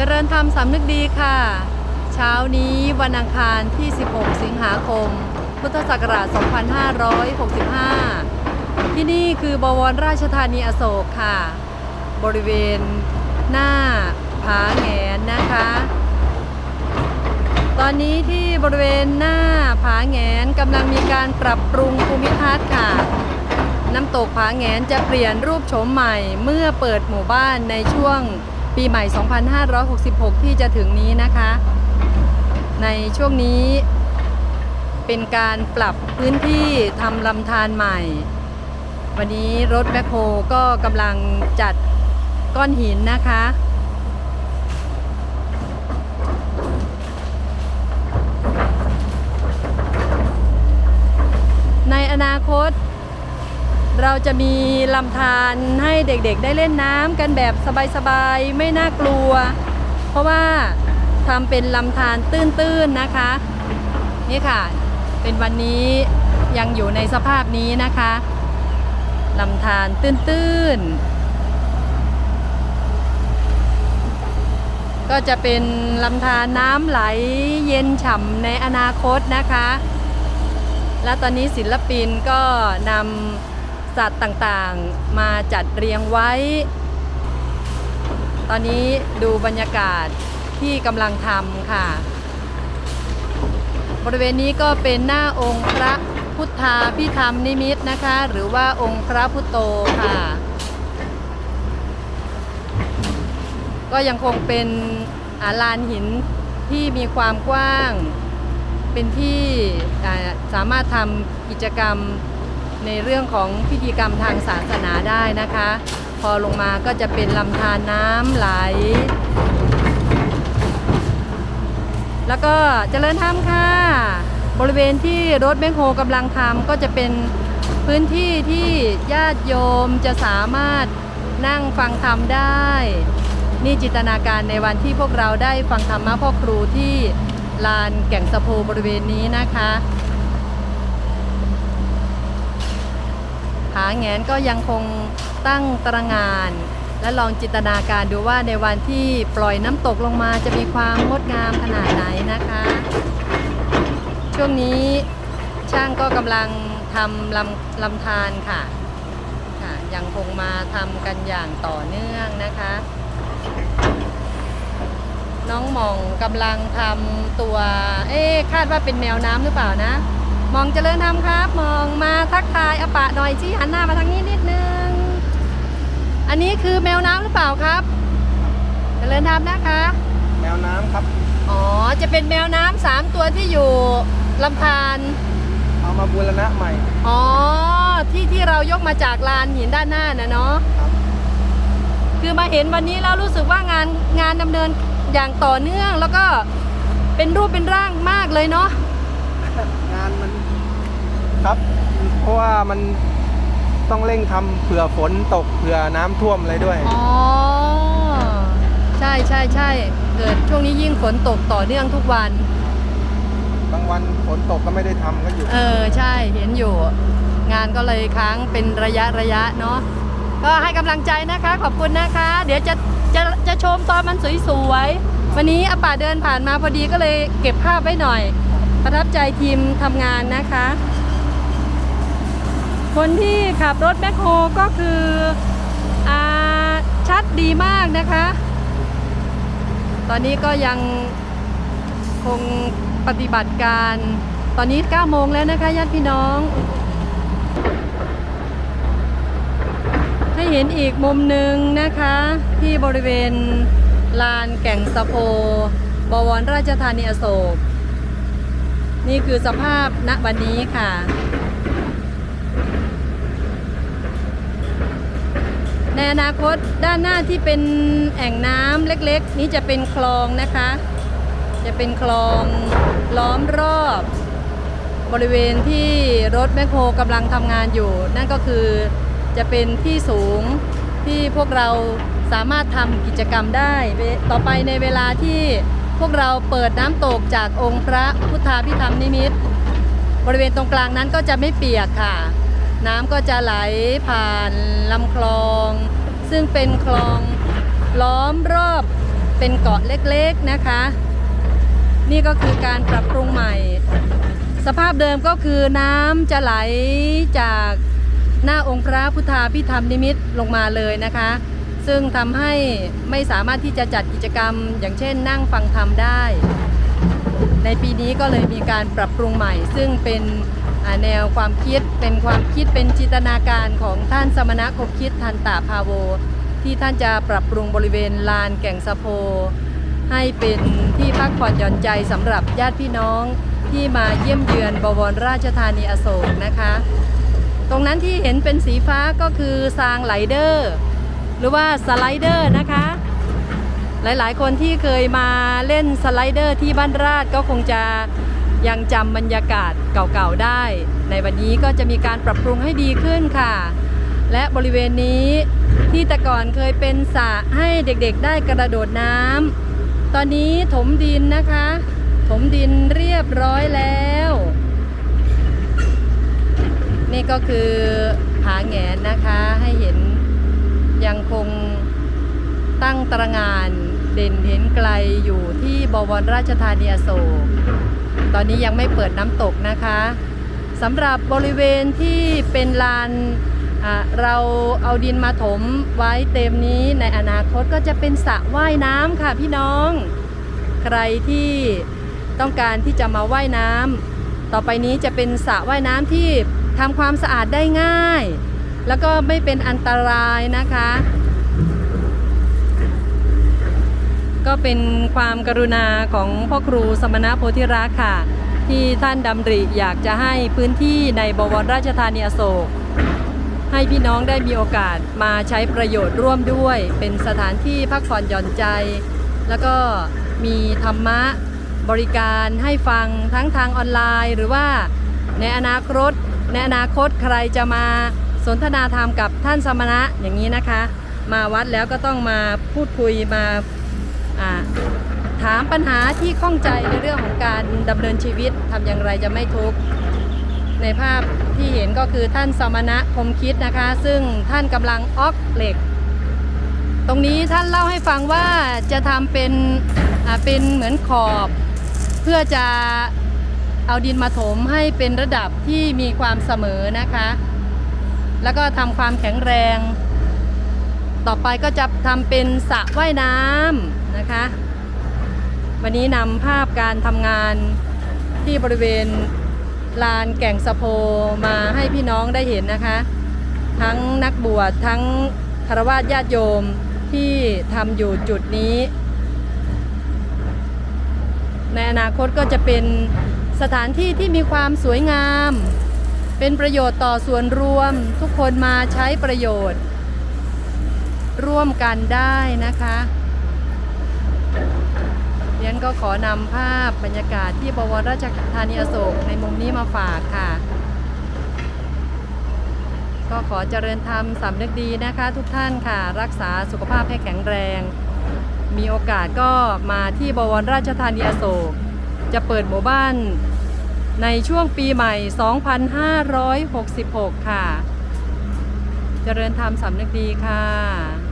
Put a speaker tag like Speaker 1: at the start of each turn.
Speaker 1: เจริญธรรมสำนึกดีค่ะ เช้านี้วันอังคารที่ 16 สิงหาคม พุทธศักราช 2565 ที่นี่คือบวรราชธานีอโศกค่ะ บริเวณหน้าผาแงนนะคะ ตอนนี้ที่บริเวณหน้าผาแงนกำลังมีการปรับปรุงภูมิทัศน์ค่ะน้ำตกผาแงนจะเปลี่ยนรูปโฉมใหม่เมื่อเปิดหมู่บ้านในช่วง ปีใหม่ 2566 ที่จะถึงนี้นะคะ ในช่วงนี้เป็นการปรับพื้นที่ทำลำธารใหม่ วันนี้รถแบคโฮก็กำลังจัดก้อนหินนะคะ ในอนาคต เราจะมีลำธารให้เด็กๆ ได้เล่นน้ำกันแบบสบายๆ ไม่น่ากลัว เพราะว่าทำเป็นลำธารตื้นๆนะคะ นี่ค่ะ เป็นวันนี้ยังอยู่ในสภาพนี้นะคะลำธารตื้นๆ ก็จะเป็นลำธารน้ำไหลเย็นฉ่ำในอนาคตนะคะ และตอนนี้ศิลปินก็นำ สัตว์ต่างๆ มาจัดเรียงไว้ ตอนนี้ดูบรรยากาศที่กำลังทำค่ะ บริเวณนี้ก็เป็นหน้าองค์พระพุทธาพิธรรมนิมิตนะคะ หรือว่าองค์พระพุทโตค่ะ ก็ยังคงเป็นอาลานหินที่มีความกว้าง เป็นที่สามารถทำกิจกรรม ในเรื่องของพิธีกรรมทางศาสนาได้นะคะ พอลงมาก็จะเป็นลำธารน้ำไหล แล้วก็เจริญธรรมค่ะ บริเวณที่รถแมคโฮกำลังทำก็จะเป็นพื้นที่ที่ญาติโยมจะสามารถนั่งฟังธรรมได้ นี่จินตนาการในวันที่พวกเราได้ฟังธรรมะพ่อครูที่ลานแก่งสะโพบริเวณนี้นะคะาแงนก็ยังคงตั้งตระงาน และลองจินตนาการดูว่าในวันที่ปล่อยน้ำตกลงมาจะมีความงดงามขนาดไหนนะคะ ช่วงนี้ช่างก็กำลังทำลำลำธารค่ะค่ะ ยังคงมาทำกันอย่างต่อเนื่องนะคะ น้องหมองกำลังทำตัว เอ๊คาดว่าเป็นแมวน้ำหรือเปล่านะ มองเจริญธรรมครับ มองมาทักทายอาปะหน่อยชี้หันหน้ามาทางนี้นิดนึง อันนี้คือแมวน้ำหรือเปล่าครับ เจริญธรรมนะคะ
Speaker 2: แมวน้ำครับ
Speaker 1: อ๋อ จะเป็นแมวน้ำสามตัวที่อยู่ลำธาร
Speaker 2: เอามาบูรณะใหม่
Speaker 1: อ๋อ ที่ที่เรายกมาจากลานหินด้านหน้านะเนาะ
Speaker 2: ครับ
Speaker 1: คือมาเห็นวันนี้แล้วรู้สึกว่างานงานดำเนินอย่างต่อเนื่องแล้วก็เป็นรูปเป็นร่างมากเลยเนาะ
Speaker 2: งานมันครับ เพราะว่ามันต้องเร่งทำเผื่อฝนตกเผื่อน้ำท่วมอะไรด้วย
Speaker 1: อ๋อ ใช่ใช่ใช่เกิดช่วงนี้ยิ่งฝนตกต่อเนื่องทุกวัน
Speaker 2: บางวันฝนตกก็ไม่ได้ทำก็อยู่
Speaker 1: เออ ใช่เห็นอยู่ งานก็เลยค้างเป็นระยะระยะเนาะ ก็ให้กำลังใจนะคะ ขอบคุณนะคะ เดี๋ยวจะจะจะชมตอนมันสวยๆ วันนี้อาป่าเดินผ่านมาพอดีก็เลยเก็บภาพไว้หน่อย ประทับใจทีมทำงานนะคะ คนที่ขับรถแบ็คโฮก็คืออาชัดดีมากนะคะ ตอนนี้ก็ยังคงปฏิบัติการ ตอนนี้ 9 โมงแล้วนะคะญาติพี่น้อง ให้เห็นอีกมุมหนึ่งนะคะ ที่บริเวณลานแก่งสะโพบวรราชธานีอโศก นี่คือสภาพณวันนี้ค่ะ ในอนาคตด้านหน้าที่เป็นแอ่งน้ำเล็กๆ นี้จะเป็นคลองนะคะ จะเป็นคลองล้อมรอบบริเวณที่รถแมคโครกำลังทำงานอยู่ นั่นก็คือจะเป็นที่สูงที่พวกเราสามารถทำกิจกรรมได้ ต่อไปในเวลาที่ พวกเราเปิดน้ำตกจากองค์พระพุทธาพิธรรมนิมิตบริเวณตรงกลางนั้นก็จะไม่เปียกค่ะ น้ำก็จะไหลผ่านลำคลอง ซึ่งเป็นคลองล้อมรอบเป็นเกาะเล็กๆนะคะ นี่ก็คือการปรับปรุงใหม่ สภาพเดิมก็คือน้ำจะไหลจากหน้าองค์พระพุทธาพิธรรมนิมิตลงมาเลยนะคะ ซึ่งทำให้ไม่สามารถที่จะจัดกิจกรรม อย่างเช่น นั่งฟังธรรมได้ ในปีนี้ก็เลยมีการปรับปรุงใหม่ ซึ่งเป็นแนวความคิดเป็นความคิดเป็นจินตนาการของท่านสมณะคบคิดทันตาภาโว ที่ท่านจะปรับปรุงบริเวณลานแก่งสะโพ ให้เป็นที่พักผ่อนหย่อนใจสำหรับญาติพี่น้องที่มาเยี่ยมเยือนบวรราชธานีอโศกนะคะ ตรงนั้นที่เห็นเป็นสีฟ้าก็คือซางไหลเดอร์ หรือว่าสไลเดอร์นะคะ หลายๆ คนที่เคยมาเล่นสไลเดอร์ที่บ้านราชก็คงจะยังจำบรรยากาศเก่าๆได้ ในวันนี้ก็จะมีการปรับปรุงให้ดีขึ้นค่ะ และบริเวณนี้ที่แต่ก่อนเคยเป็นสระให้เด็กๆได้กระโดดน้ำตอนนี้ถมดินนะคะ ถมดินเรียบร้อยแล้ว นี่ก็คือผาแงนนะคะให้เห็น ยังคงตั้งตระงานเด่นเห็นไกลอยู่ที่บวรราชธานีอโศก ตอนนี้ยังไม่เปิดน้ำตกนะคะสำหรับบริเวณที่เป็นลานเราเอาดินมาถมไว้เต็มนี้ในอนาคตก็จะเป็นสระว่ายน้ำค่ะพี่น้อง ใครที่ต้องการที่จะมาว่ายน้ำต่อไปนี้จะเป็นสระว่ายน้ำที่ทำความสะอาดได้ง่าย แล้วก็ไม่เป็นอันตรายนะคะ ก็เป็นความกรุณาของพ่อครูสมณะโพธิรักค่ะ ที่ท่านดำริอยากจะให้พื้นที่ในบวรราชธานีอโศก ให้พี่น้องได้มีโอกาสมาใช้ประโยชน์ร่วมด้วย เป็นสถานที่พักผ่อนหย่อนใจ แล้วก็มีธรรมะบริการให้ฟังทั้งทางออนไลน์ หรือว่าในอนาคตในอนาคตใครจะมา สนทนาธรรมกับท่านสมณะอย่างนี้นะคะ มาวัดแล้วก็ต้องมาพูดคุยมาถามปัญหาที่ข้องใจในเรื่องของการดำเนินชีวิตทำอย่างไรจะไม่ทุกข์ในภาพที่เห็นก็คือท่านสมณะคมคิดนะคะ ซึ่งท่านกำลังออกเหล็ก ตรงนี้ท่านเล่าให้ฟังว่าจะทำเป็นเป็นเหมือนขอบ เพื่อจะเอาดินมาถมให้เป็นระดับที่มีความเสมอนะคะ แล้วก็ทำความแข็งแรง ต่อไปก็จะทำเป็นสระว่ายน้ำนะคะ วันนี้นำภาพการทำงานที่บริเวณลานแก่งสะโพมาให้พี่น้องได้เห็นนะคะ ทั้งนักบวชทั้งคารวะญาติโยมที่ทำอยู่จุดนี้ ในอนาคตก็จะเป็นสถานที่ที่มีความสวยงาม เป็นประโยชน์ต่อส่วนรวมทุกคนมาใช้ประโยชน์ ร่วมกันได้นะคะเรียนก็ขอนำภาพบรรยากาศที่บวรราชธานีอโศกในมุมนี้มาฝากค่ะ ก็ขอเจริญธรรมสำนึกดีนะคะ ทุกท่านค่ะ รักษาสุขภาพให้แข็งแรง มีโอกาสก็มาที่บวรราชธานีอโศก จะเปิดหมู่บ้าน ในช่วงปีใหม่ 2566 ค่ะ เจริญธรรมสำนึกดีค่ะ